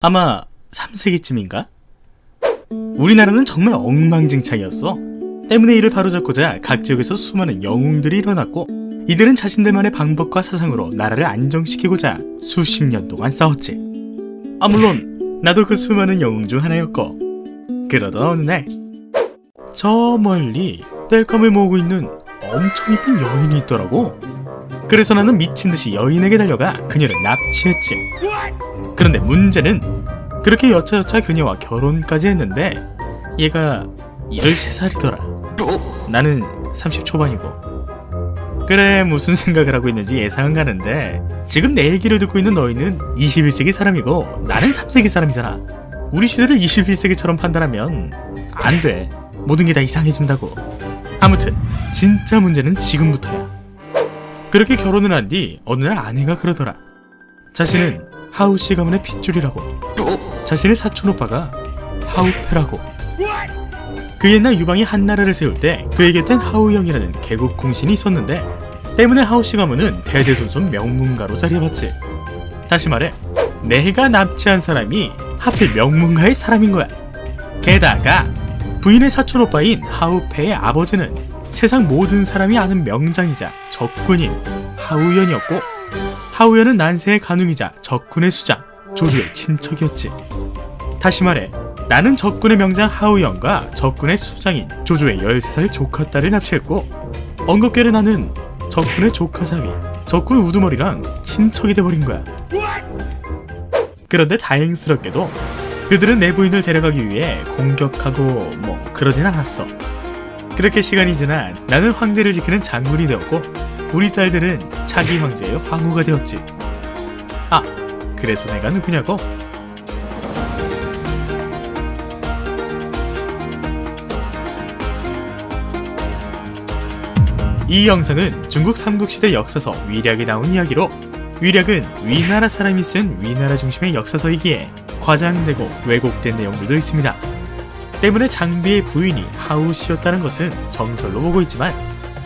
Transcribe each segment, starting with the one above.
아마 3세기쯤인가? 우리나라는 정말 엉망진창이었어. 때문에 이를 바로잡고자 각 지역에서 수많은 영웅들이 일어났고 이들은 자신들만의 방법과 사상으로 나라를 안정시키고자 수십 년 동안 싸웠지. 아 물론 나도 그 수많은 영웅 중 하나였고 그러던 어느 날 저 멀리 땔감을 모으고 있는 엄청 이쁜 여인이 있더라고. 그래서 나는 미친 듯이 여인에게 달려가 그녀를 납치했지. 그런데 문제는 그렇게 여차여차 그녀와 결혼까지 했는데 얘가 13살이더라. 나는 30 초반이고. 그래 무슨 생각을 하고 있는지 예상은 가는데 지금 내 얘기를 듣고 있는 너희는 21세기 사람이고 나는 3세기 사람이잖아. 우리 시대를 21세기처럼 판단하면 안 돼. 모든 게 다 이상해진다고. 아무튼 진짜 문제는 지금부터야. 그렇게 결혼을 한 뒤 어느 날 아내가 그러더라. 자신은 하우씨 가문의 핏줄이라고. 자신의 사촌 오빠가 하우페라고. 그 옛날 유방이 한나라를 세울 때 그에게 된 하우영이라는 개국 공신이 있었는데 때문에 하우씨 가문은 대대손손 명문가로 자리해봤지. 다시 말해 내가 납치한 사람이 하필 명문가의 사람인 거야. 게다가 부인의 사촌 오빠인 하우페의 아버지는 세상 모든 사람이 아는 명장이자 적군인 하우연이었고 하우연은 난세의 간웅이자 적군의 수장 조조의 친척이었지. 다시 말해 나는 적군의 명장 하우연과 적군의 수장인 조조의 13살 조카 딸을 납치했고 엉겁게를 나는 적군의 조카 사위 적군 우두머리랑 친척이 돼버린 거야. 그런데 다행스럽게도 그들은 내 부인을 데려가기 위해 공격하고 뭐 그러진 않았어. 그렇게 시간이 지나 나는 황제를 지키는 장군이 되었고 우리 딸들은 차기 황제의 황후가 되었지. 아, 그래서 내가 누구냐고? 이 영상은 중국 삼국시대 역사서 위략에 나온 이야기로 위략은 위나라 사람이 쓴 위나라 중심의 역사서이기에 과장되고 왜곡된 내용들도 있습니다. 때문에 장비의 부인이 하우씨였다는 것은 정설로 보고 있지만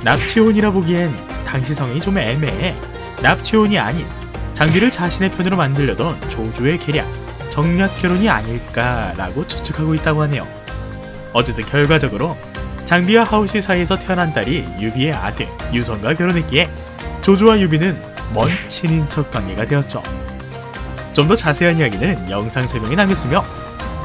납치혼이라 보기엔 당시 성이 좀 애매해 납치혼이 아닌 장비를 자신의 편으로 만들려던 조조의 계략 정략 결혼이 아닐까라고 추측하고 있다고 하네요. 어쨌든 결과적으로 장비와 하우씨 사이에서 태어난 딸이 유비의 아들 유성과 결혼했기에 조조와 유비는 먼 친인척 관계가 되었죠. 좀 더 자세한 이야기는 영상 설명에 남겼으며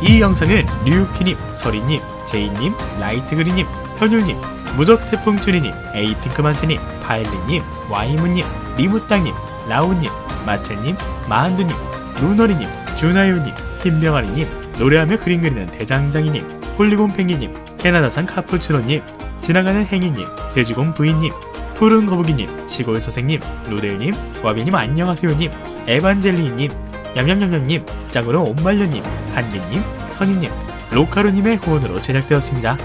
이 영상은 류피님, 서리님, 제이님, 라이트그리님, 현율님, 무적태풍주리님, 에이핑크만세님, 파일리님, 와이무님, 리무땅님, 라우님, 마채님, 마한두님, 루너리님, 주나요님, 흰병아리님, 노래하며 그림 그리는 대장장이님, 홀리곤 펭귄님, 캐나다산 카푸치노님, 지나가는 행이님, 돼지곰 부인님, 푸른 거북이님, 시골 서생님, 루델님, 와비님 안녕하세요님, 에반젤리님, 냠냠냠냠님, 짱으로 옴말려님, 한개님, 선희님, 로카루님의 후원으로 제작되었습니다.